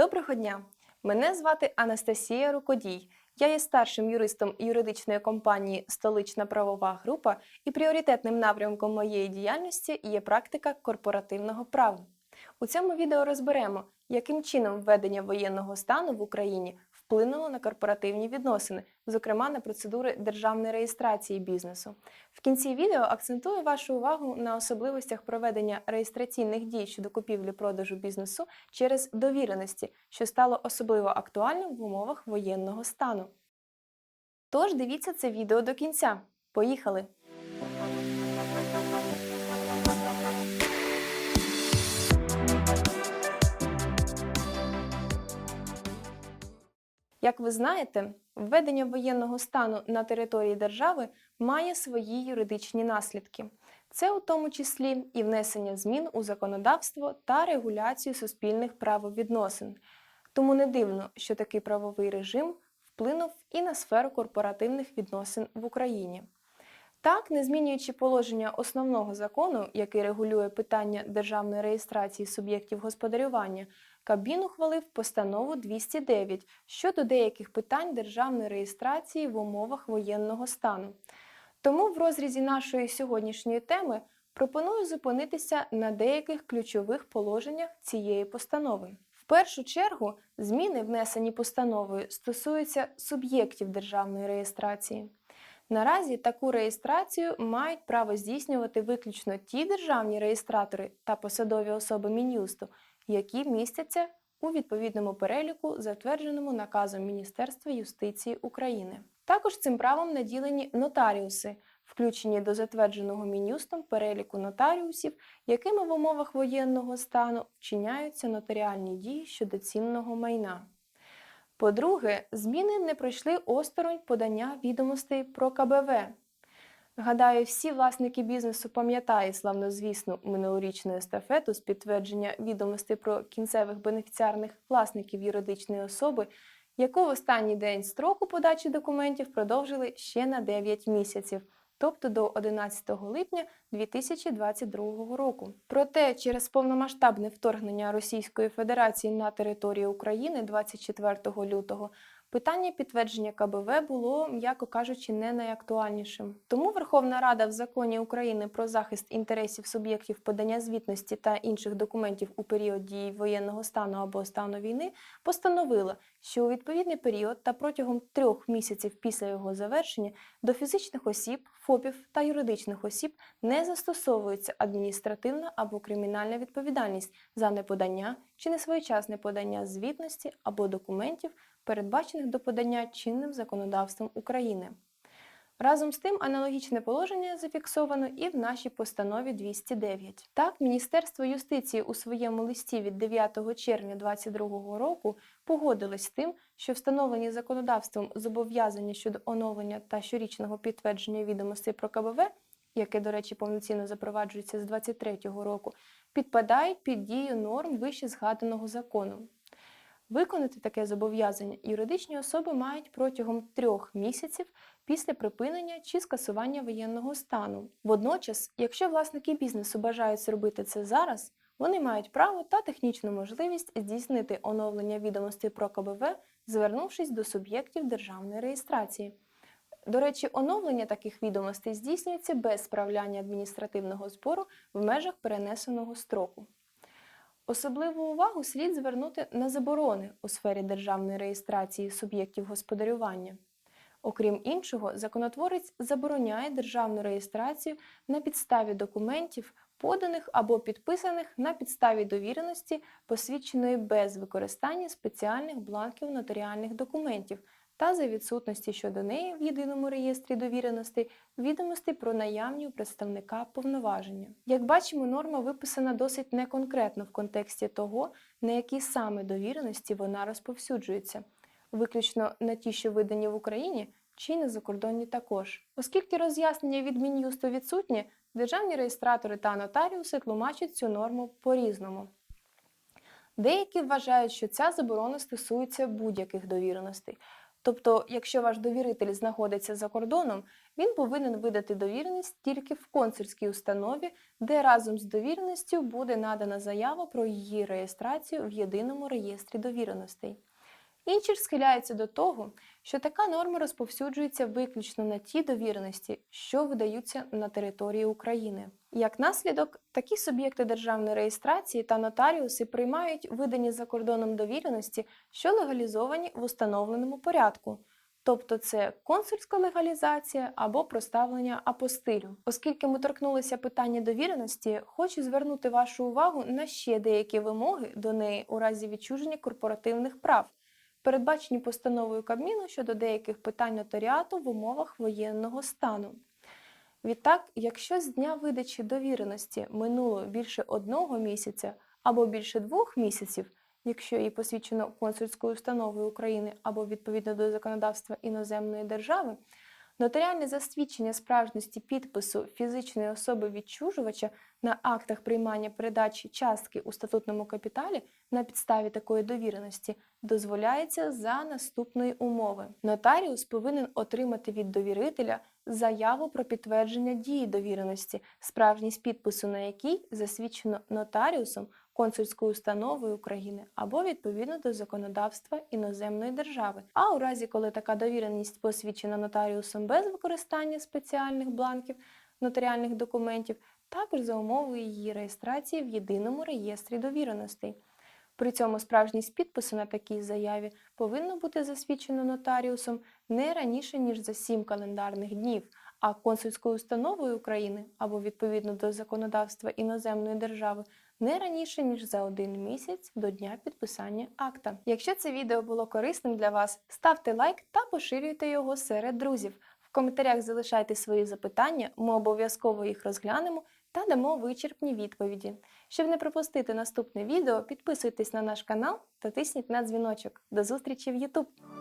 Доброго дня! Мене звати Анастасія Рукодій. Я є старшим юристом юридичної компанії Столична правова група і пріоритетним напрямком моєї діяльності є практика корпоративного права. У цьому відео розберемо, яким чином введення воєнного стану в Україні вплинуло на корпоративні відносини, зокрема на процедури державної реєстрації бізнесу. В кінці відео акцентую вашу увагу на особливостях проведення реєстраційних дій щодо купівлі-продажу бізнесу через довіреності, що стало особливо актуальним в умовах воєнного стану. Тож дивіться це відео до кінця. Поїхали! Як ви знаєте, введення воєнного стану на території держави має свої юридичні наслідки. Це у тому числі і внесення змін у законодавство та регуляцію суспільних правовідносин. Тому не дивно, що такий правовий режим вплинув і на сферу корпоративних відносин в Україні. Так, не змінюючи положення основного закону, який регулює питання державної реєстрації суб'єктів господарювання, Кабмін ухвалив постанову 209 щодо деяких питань державної реєстрації в умовах воєнного стану. Тому в розрізі нашої сьогоднішньої теми пропоную зупинитися на деяких ключових положеннях цієї постанови. В першу чергу, зміни, внесені постановою, стосуються суб'єктів державної реєстрації. Наразі таку реєстрацію мають право здійснювати виключно ті державні реєстратори та посадові особи Мін'юсту, які містяться у відповідному переліку, затвердженому наказом Міністерства юстиції України. Також цим правом наділені нотаріуси, включені до затвердженого Мін'юстом переліку нотаріусів, якими в умовах воєнного стану вчиняються нотаріальні дії щодо цінного майна. По-друге, зміни не пройшли осторонь подання відомостей про КБВ. Гадаю, всі власники бізнесу пам'ятають славнозвісну минулорічну естафету з підтвердження відомостей про кінцевих бенефіціарних власників юридичної особи, яку в останній день строку подачі документів продовжили ще на 9 місяців, тобто до 11 липня 2022 року. Проте через повномасштабне вторгнення Російської Федерації на територію України 24 лютого Питання підтвердження КБВ було, м'яко кажучи, не найактуальнішим. Тому Верховна Рада в законі України про захист інтересів суб'єктів подання звітності та інших документів у період дії воєнного стану або стану війни постановила, що у відповідний період та протягом трьох місяців після його завершення до фізичних осіб, ФОПів та юридичних осіб не застосовується адміністративна або кримінальна відповідальність за неподання чи несвоєчасне подання звітності або документів передбачених до подання чинним законодавством України. Разом з тим, аналогічне положення зафіксовано і в нашій постанові 209. Так, Міністерство юстиції у своєму листі від 9 червня 2022 року погодилось з тим, що встановлені законодавством зобов'язання щодо оновлення та щорічного підтвердження відомостей про КБВ, яке, до речі, повноцінно запроваджується з 2023 року, підпадають під дію норм вище згаданого закону. Виконати таке зобов'язання юридичні особи мають протягом трьох місяців після припинення чи скасування воєнного стану. Водночас, якщо власники бізнесу бажають зробити це зараз, вони мають право та технічну можливість здійснити оновлення відомостей про КБВ, звернувшись до суб'єктів державної реєстрації. До речі, оновлення таких відомостей здійснюється без справляння адміністративного збору в межах перенесеного строку. Особливу увагу слід звернути на заборони у сфері державної реєстрації суб'єктів господарювання. Окрім іншого, законотворець забороняє державну реєстрацію на підставі документів, поданих або підписаних на підставі довіреності, посвідченої без використання спеціальних бланків нотаріальних документів та за відсутності щодо неї в єдиному реєстрі довіреностей відомостей про наявні у представника повноваження. Як бачимо, норма виписана досить неконкретно в контексті того, на які саме довіреності вона розповсюджується, виключно на ті, що видані в Україні, чи на закордонні також. Оскільки роз'яснення від Мін'юсту відсутні, державні реєстратори та нотаріуси тлумачать цю норму по-різному. Деякі вважають, що ця заборона стосується будь-яких довіреностей. Тобто, якщо ваш довіритель знаходиться за кордоном, він повинен видати довіреність тільки в консульській установі, де разом з довіреністю буде надана заява про її реєстрацію в єдиному реєстрі довіреностей. Інші ж схиляються до того, що така норма розповсюджується виключно на ті довіреності, що видаються на території України. Як наслідок, такі суб'єкти державної реєстрації та нотаріуси приймають видані за кордоном довіреності, що легалізовані в установленому порядку. Тобто це консульська легалізація або проставлення апостилю. Оскільки ми торкнулися питання довіреності, хочу звернути вашу увагу на ще деякі вимоги до неї у разі відчуження корпоративних прав, передбачені постановою Кабміну щодо деяких питань нотаріату в умовах воєнного стану. Відтак, якщо з дня видачі довіреності минуло більше одного місяця або більше двох місяців, якщо її посвідчено консульською установою України або відповідно до законодавства іноземної держави, нотаріальне засвідчення справжності підпису фізичної особи відчужувача на актах приймання передачі частки у статутному капіталі на підставі такої довіреності дозволяється за наступної умови. Нотаріус повинен отримати від довірителя заяву про підтвердження дії довіреності, справжність підпису на якій засвідчено нотаріусом консульською установою України або відповідно до законодавства іноземної держави. А у разі, коли така довіреність посвідчена нотаріусом без використання спеціальних бланків нотаріальних документів, також за умовою її реєстрації в єдиному реєстрі довіреностей. При цьому справжність підпису на такій заяві повинно бути засвідчено нотаріусом не раніше ніж за 7 календарних днів, а консульською установою України або відповідно до законодавства іноземної держави не раніше ніж за один місяць до дня підписання акта. Якщо це відео було корисним для вас, ставте лайк та поширюйте його серед друзів. В коментарях залишайте свої запитання, ми обов'язково їх розглянемо та дамо вичерпні відповіді. Щоб не пропустити наступне відео, підписуйтесь на наш канал та тисніть на дзвіночок. До зустрічі в YouTube!